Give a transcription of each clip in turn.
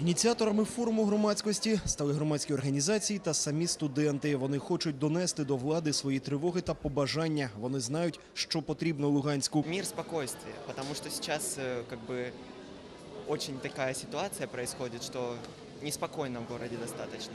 Ініціаторами форуму громадськості стали громадські організації та самі студенти. Вони хочуть донести до влади свої тривоги та побажання. Вони знають, що потрібно Луганську. Мір спокойствие, тому що зараз якби как бы очень така ситуація відбувається, що неспокійно в місті достаточно.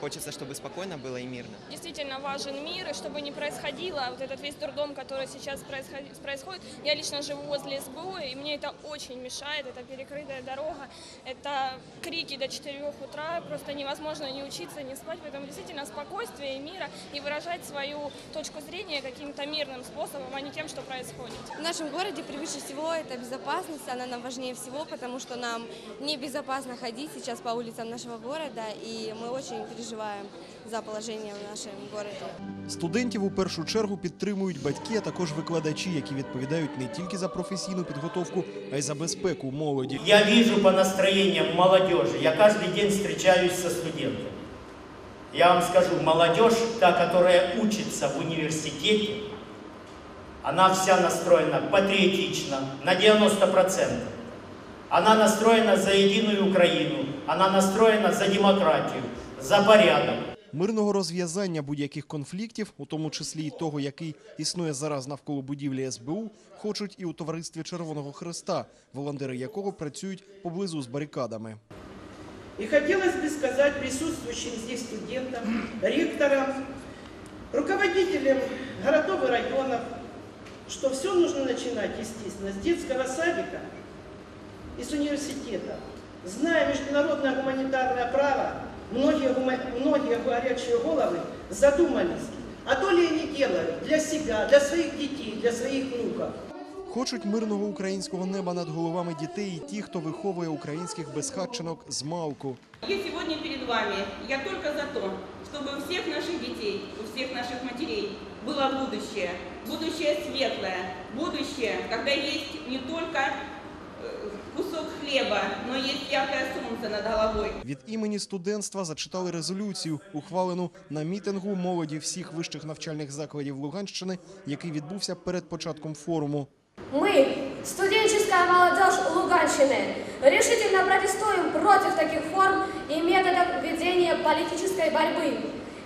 Хочется, чтобы спокойно было и мирно. Действительно важен мир, и чтобы не происходило вот этот весь дурдом, который сейчас происходи- происходит. Я лично живу возле СБУ, и мне это очень мешает. Это перекрытая дорога, это крики до 4 утра, просто невозможно ни учиться, ни спать. Поэтому действительно спокойствие и мира, и выражать свою точку зрения каким-то мирным способом, а не тем, что происходит. В нашем городе превыше всего это безопасность, она нам важнее всего, потому что нам небезопасно ходить сейчас по улицам нашего города, и мы очень переживаем за положение в нашем городе. Студентів у першу чергу підтримують батьки, а також викладачі, які відповідають не тільки за професійну підготовку, а й за безпеку молоді. Я вижу по настроениям молодежи. Я каждый день встречаюсь со студентами. Я вам скажу, молодежь, та, которая учится в университете, она вся настроена патриотично, на 90%. Она настроена за единую Украину, она настроена за демократию, за порядок. Мирного розв'язання будь-яких конфліктів, у тому числі й того, який існує зараз навколо будівлі СБУ, хочуть і у товаристві Червоного Христа, волонтери якого працюють поблизу з барикадами. И хотелось бы сказать присутствующим здесь студентам, ректорам, руководителям городов и районов, что все нужно начинать, естественно, с детского садика и с университета. Зная международное гуманитарное право, многие, гума- многие горячие головы задумались, а то ли они делают для себя, для своих детей, для своих внуков. Хочуть мирного українського неба над головами дітей і ті, хто виховує українських безхатченок з малку. Я сегодня перед вами, я только за то, чтобы у всех наших детей, у всех наших матерей было будущее. Будущее светлое, будущее, когда есть не только э, кусок хлеба, но есть яркое солнце над головой. Від імені студентства зачитали резолюцію, ухвалену на мітингу молоді всіх вищих навчальних закладів Луганщини, який відбувся перед початком форуму. Мы, студенческая молодежь Луганщины, решительно протестуем против таких форм и методов ведения политической борьбы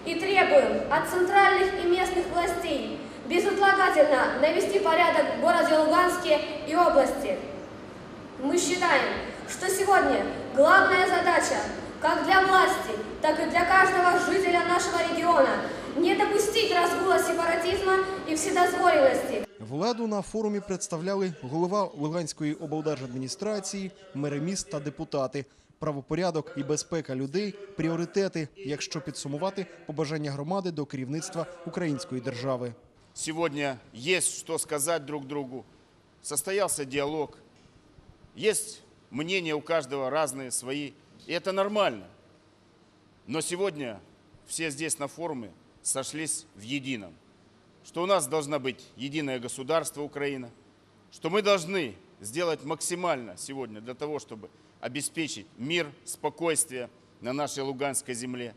и требуем от центральных и местных властей безотлагательно навести порядок в городе Луганске и области. Мы считаем, что сегодня главная задача как для власти, так и для каждого жителя нашего региона не допустить разгула сепаратизма и вседозволенности, Владу на форумі представляли голова Луганської облдержадміністрації, мери міст та депутати. Правопорядок і безпека людей пріоритети, якщо підсумувати побажання громади до керівництва української держави. Сегодня есть что сказать друг другу. Состоялся диалог. Есть мнения у каждого разные, свои. И это нормально. Но сегодня все здесь на форуме сошлись в едином. Что у нас должна быть единое государство Украина. Что мы должны сделать максимально сегодня для того, чтобы обеспечить мир, спокойствие на нашей Луганской земле.